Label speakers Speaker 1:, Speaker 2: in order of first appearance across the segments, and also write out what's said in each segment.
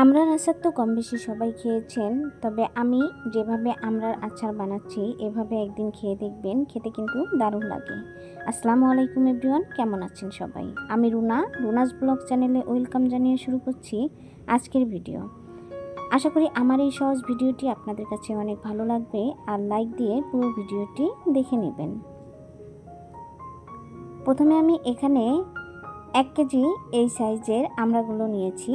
Speaker 1: আমরার আচার তো কম বেশি সবাই খেয়েছেন, তবে আমি যেভাবে আমরার আচার বানাচ্ছি, এভাবে একদিন খেয়ে দেখবেন, খেতে কিন্তু দারুণ লাগে। আসসালামু আলাইকুম এভরিওয়ান, কেমন আছেন সবাই? আমি রুনা, রুনাস ব্লগ চ্যানেলে ওয়েলকাম জানিয়ে শুরু করছি আজকের ভিডিও। আশা করি আমার এই সহজ ভিডিওটি আপনাদের কাছে অনেক ভালো লাগবে, আর লাইক দিয়ে পুরো ভিডিওটি দেখে নেবেন। প্রথমে আমি এখানে এক কেজি এই সাইজের আমড়াগুলো নিয়েছি।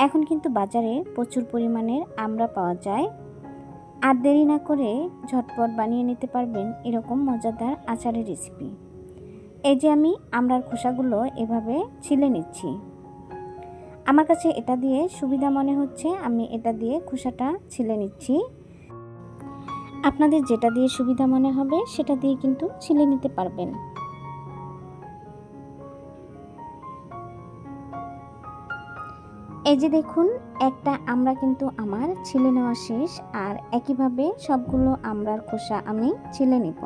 Speaker 1: এখন কিন্তু বাজারে প্রচুর পরিমাণের আমড়া পাওয়া যায়। আর দেরি না করে ঝটপট বানিয়ে নিতে পারবেন এরকম মজাদার আচারের রেসিপি এই যে আমি আমরার খোসাগুলো এভাবে ছিলে নিচ্ছি। আমার কাছে এটা দিয়ে সুবিধা মনে হচ্ছে, আমি এটা দিয়ে খোসাটা ছিলে নিচ্ছি। আপনাদের যেটা দিয়ে সুবিধা মনে হবে, সেটা দিয়ে কিন্তু ছিলে নিতে পারবেন। এই যে দেখুন, একটা আমরা কিন্তু আমার ছিলে নেওয়া শেষ, আর একইভাবে সবগুলো আমরার খোসা আমি ছিলে নিব।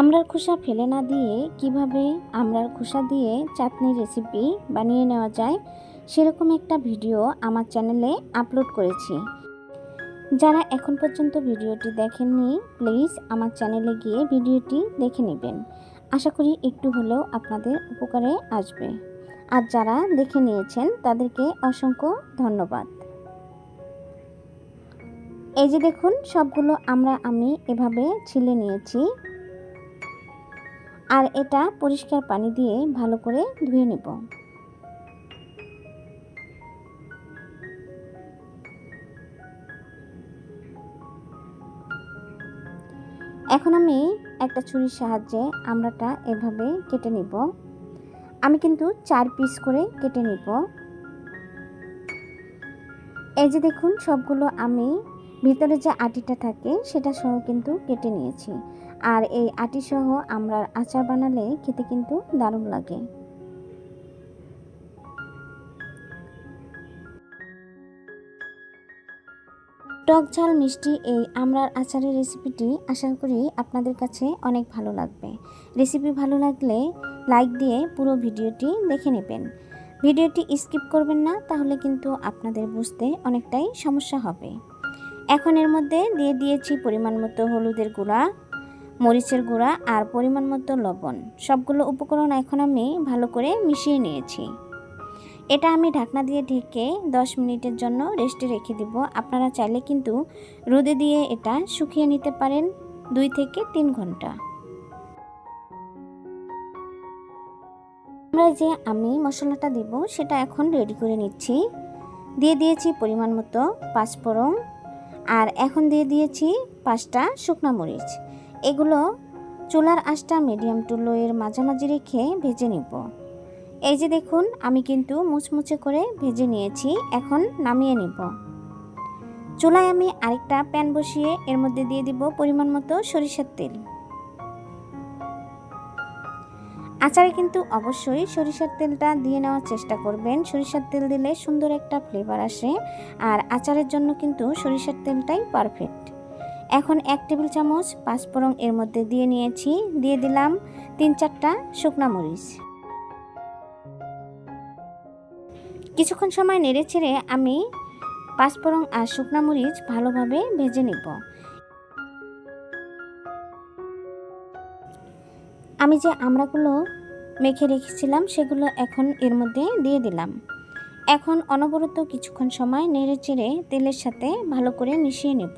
Speaker 1: আমরার খোসা ফেলে না দিয়ে কীভাবে আমরার খোসা দিয়ে চাটনি রেসিপি বানিয়ে নেওয়া যায়, সেরকম একটা ভিডিও আমার চ্যানেলে আপলোড করেছি। যারা এখন পর্যন্ত ভিডিওটি দেখেননি প্লিজ আমার চ্যানেলে গিয়ে ভিডিওটি দেখে নেবেন। আশা করি একটু হলেও আপনাদের উপকারে আসবে। আর যারা দেখে নিয়েছেন, তাদেরকে অসংখ্য ধন্যবাদ। এই যে দেখুন, সবগুলো আমরা, আমি এভাবে ছিলে নিয়েছি। আর এটা পরিষ্কার পানি দিয়ে ভালো করে ধুয়ে নেব। এখন আমি একটা ছুরির সাহায্যে আমরাটা এভাবে কেটে নিব। আমি কিন্তু চার পিস করে কেটে নিব। এই যে দেখুন, সবগুলো আমি ভিতরে যে আটিটা থাকে, সেটা সহ কিন্তু কেটে নিয়েছি। আর এই আটি সহ আমরা আচার বানালে খেতে কিন্তু দারুণ লাগে। টক ঝাল মিষ্টি এই আমড়ার আচারের রেসিপিটি আশা করি আপনাদের কাছে অনেক ভালো লাগবে। রেসিপি ভালো লাগলে লাইক দিয়ে পুরো ভিডিওটি দেখে নেবেন। ভিডিওটি স্কিপ করবেন না, তাহলে কিন্তু আপনাদের বুঝতে অনেকটাই সমস্যা হবে। এখন এর মধ্যে দিয়ে দিয়েছি পরিমাণ মতো হলুদের গুঁড়া, মরিচের গুঁড়া আর পরিমাণ মতো লবণ। সবগুলো উপকরণ এখন আমি ভালো করে মিশিয়ে নিয়েছি। এটা আমি ঢাকনা দিয়ে ঢেকে 10 মিনিটের জন্য রেস্টে রেখে দিব। আপনারা চাইলে কিন্তু রোদে দিয়ে এটা শুকিয়ে নিতে পারেন দুই থেকে তিন ঘণ্টা। আমরা যে আমি মশলাটা দিব, সেটা এখন রেডি করে নিচ্ছি। দিয়ে দিয়েছি পরিমাণ মতো পাঁচফোড়ন। আর এখন দিয়ে দিয়েছি পাঁচটা শুকনা মরিচ। এগুলো চুলার আঁচটা মিডিয়াম টু লোয়ের মাঝামাঝি রেখে ভেজে নিব। এই যে দেখুন, আমি কিন্তু মুচমুচে করে ভেজে নিয়েছি, এখন নামিয়ে নিব। চুলায় আমি আরেকটা প্যান বসিয়ে এর মধ্যে দিয়ে দিব পরিমাণ মতো সরিষার তেল। আচারে কিন্তু অবশ্যই সরিষার তেলটা দিয়ে নেওয়ার চেষ্টা করবেন। সরিষার তেল দিলে সুন্দর একটা ফ্লেভার আসে, আর আচারের জন্য কিন্তু সরিষার তেলটাই পারফেক্ট এখন এক টেবিল চামচ পাঁচফোড়ন এর মধ্যে দিয়ে নিয়েছি, দিয়ে দিলাম তিন চারটা শুকনা মরিচ। কিছুক্ষণ সময় নেড়ে ছেড়ে আমি পাঁচফোড়ন আর শুকনা মরিচ ভালোভাবে ভেজে নিব। আমি যে আমড়াগুলো মেখে রেখেছিলাম, সেগুলো এখন এর মধ্যে দিয়ে দিলাম। এখন অনবরত কিছুক্ষণ সময় নেড়ে চেড়ে তেলের সাথে ভালো করে মিশিয়ে নেব।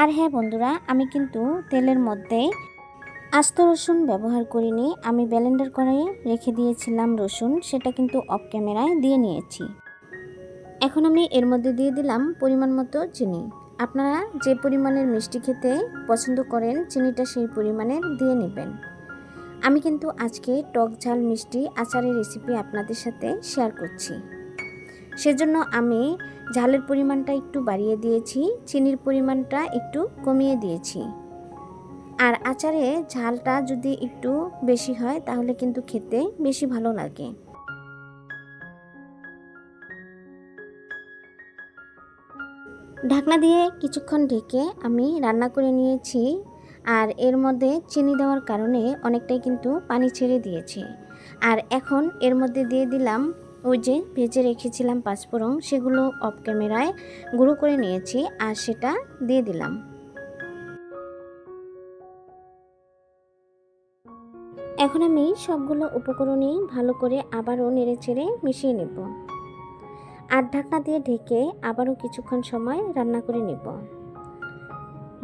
Speaker 1: আর হ্যাঁ বন্ধুরা, আমি কিন্তু তেলের মধ্যে আস্ত রসুন ব্যবহার করিনি, আমি ব্যালেন্ডার করে রেখে দিয়েছিলাম রসুন, সেটা কিন্তু অফ ক্যামেরায় দিয়ে নিয়েছি। এখন আমি এর মধ্যে দিয়ে দিলাম পরিমাণ মতো চিনি। আপনারা যে পরিমাণের মিষ্টি খেতে পছন্দ করেন, চিনিটা সেই পরিমাণের দিয়ে নেবেন। আমি কিন্তু আজকে টক ঝাল মিষ্টি আচারের রেসিপি আপনাদের সাথে শেয়ার করছি। সেজন্য আমি ঝালের পরিমাণটা একটু বাড়িয়ে দিয়েছি, চিনির পরিমাণটা একটু কমিয়ে দিয়েছি। আর আচারে ঝালটা যদি একটু বেশি হয়, তাহলে কিন্তু খেতে বেশি ভালো লাগে। ঢাকনা দিয়ে কিছুক্ষণ ঢেকে আমি রান্না করে নিয়েছি আর এর মধ্যে চিনি দেওয়ার কারণে অনেকটাই কিন্তু পানি ছেড়ে দিয়েছে। আর এখন এর মধ্যে দিয়ে দিলাম ওই যে ভেজে রেখেছিলাম পাঁচফোড়ন, সেগুলো অফ ক্যামেরায় গুঁড়ো করে নিয়েছি আর সেটা দিয়ে দিলাম। এখন আমি সবগুলো উপকরণই ভালো করে আবারও নেড়ে চেড়ে মিশিয়ে নেব। আর ঢাকনা দিয়ে ঢেকে আবারও কিছুক্ষণ সময় রান্না করে নেব।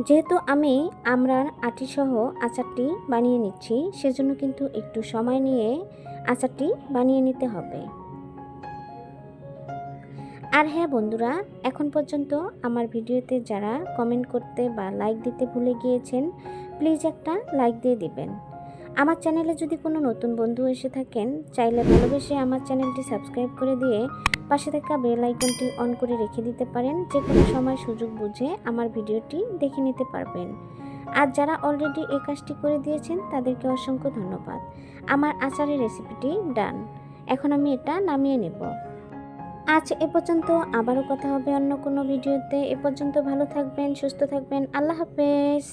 Speaker 1: যেহেতু আমি আমরার আটিসহ আচারটি বানিয়ে নিচ্ছি, সেজন্য কিন্তু একটু সময় নিয়ে আচারটি বানিয়ে নিতে হবে। আর হ্যাঁ বন্ধুরা, এখন পর্যন্ত আমার ভিডিওতে যারা কমেন্ট করতে বা লাইক দিতে ভুলে গিয়েছেন প্লিজ একটা লাইক দিয়ে দিবেন। আমার চ্যানেলে যদি কোনো নতুন বন্ধু এসে থাকেন, চাইলে ভালোবেসে আমার চ্যানেলটি সাবস্ক্রাইব করে দিয়ে পাশে থাকা বেল আইকনটি অন করে রেখে দিতে পারেন। যে কোনো সময় সুযোগ বুঝে আমার ভিডিওটি দেখে নিতে পারবেন। আর যারা অলরেডি এই কাজটি করে দিয়েছেন, তাদেরকে অসংখ্য ধন্যবাদ। আমার আচারের রেসিপিটি ডান। এখন আমি এটা নামিয়ে নেব। আজ এ পর্যন্ত আবারও কথা হবে অন্য কোনো ভিডিওতে। এ পর্যন্ত ভালো থাকবেন, সুস্থ থাকবেন। আল্লাহ হাফেজ।